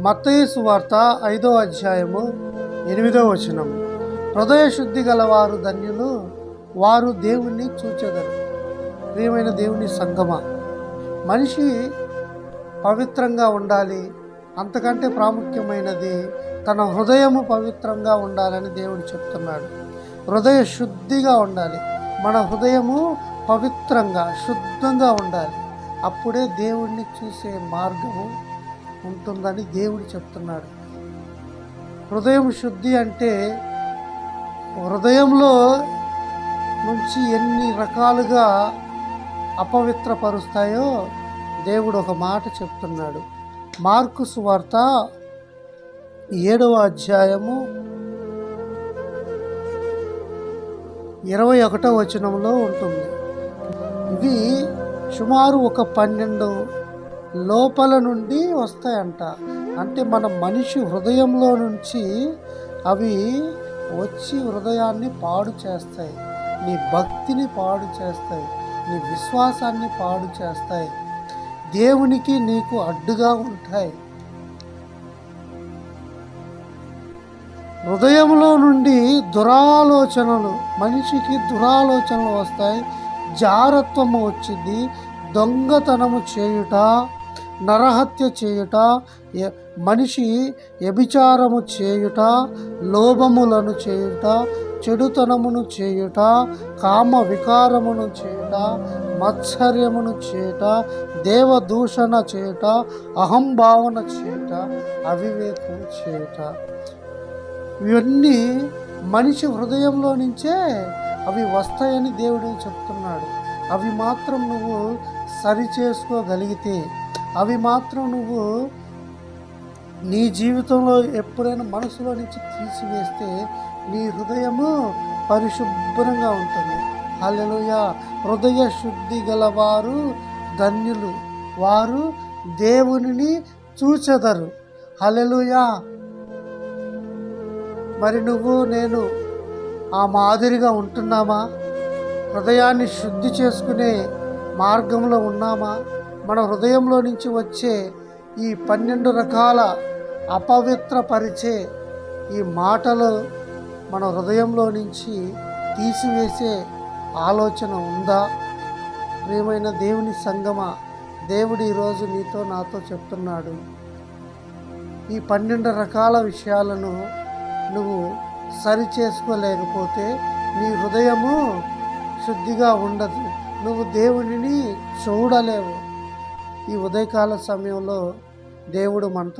మత్తయేసు వార్త ఐదో అధ్యాయము ఎనిమిదో వచనం. హృదయ శుద్ధి గలవారు ధన్యులు వారు దేవుణ్ణి చూచెదరు. ప్రియమైన దేవుని సంగమ మనిషి పవిత్రంగా ఉండాలి అంతకంటే ప్రాముఖ్యమైనది తన హృదయము పవిత్రంగా ఉండాలని దేవుడు చెప్తున్నాడు. హృదయ శుద్ధిగా ఉండాలి. మన హృదయము పవిత్రంగా శుద్ధంగా ఉండాలి. అప్పుడే దేవుణ్ణి చూసే మార్గము ఉంటుందని దేవుడు చెప్తున్నాడు. హృదయం శుద్ధి అంటే హృదయంలో నుంచి ఎన్ని రకాలుగా అపవిత్రపరుస్తాయో దేవుడు ఒక మాట చెప్తున్నాడు. మార్కు సువార్త ఏడవ అధ్యాయము ఇరవై ఒకటో వచనంలో ఉంటుంది. ఇవి సుమారు ఒక పన్నెండు లోపల నుండి వస్తాయంట. అంటే మన మనిషి హృదయంలో నుంచి అవి వచ్చి హృదయాన్ని పాడు చేస్తాయి. నీ భక్తిని పాడు చేస్తాయి. నీ విశ్వాసాన్ని పాడు చేస్తాయి. దేవునికి నీకు అడ్డుగా ఉంటాయి. హృదయంలో నుండి దురాలోచనలు మనిషికి దురాలోచనలు వస్తాయి. జారత్వము వచ్చింది. దొంగతనము చేయుట నరహత్య చేయుట మనిషి వ్యభిచారము చేయుట లోభములను చేయుట చెడుతనమును చేయుట కామ వికారమును చేయుట మత్సర్యమును చేయుట దేవదూషణ చేయుట అహంభావన చేయుట అవివేకము చేయుట. ఇవన్నీ మనిషి హృదయంలో నుంచే అవి వస్తాయని దేవుడు చెప్తున్నాడు. అవి మాత్రం నువ్వు సరి చేసుకోగలిగితే అవి మాత్రం నువ్వు నీ జీవితంలో ఎప్పుడైనా మనసులో నుంచి తీసివేస్తే నీ హృదయము పరిశుభ్రంగా ఉంటుంది. హల్లెలూయ. హృదయ శుద్ధి గలవారు ధన్యులు. వారు దేవునిని చూచెదరు. హల్లెలూయా. మరి నువ్వు నేను ఆ మాదిరిగా ఉంటున్నామా? హృదయాన్ని శుద్ధి చేసుకునే మార్గంలో ఉన్నామా? మన హృదయంలో నుంచి వచ్చే ఈ పన్నెండు రకాల అపవిత్రపరిచే ఈ మాటలు మన హృదయంలో నుంచి తీసివేసే ఆలోచన ఉందా? ప్రియమైన దేవుని సంగమ దేవుడు ఈరోజు నీతో నాతో చెప్తున్నాడు. ఈ పన్నెండు రకాల విషయాలను నువ్వు సరి చేసుకోలేకపోతే నీ హృదయము శుద్ధిగా ఉండదు. నువ్వు దేవునిని చూడలేవు. ఈ ఉదయకాల సమయంలో దేవుడు మనతో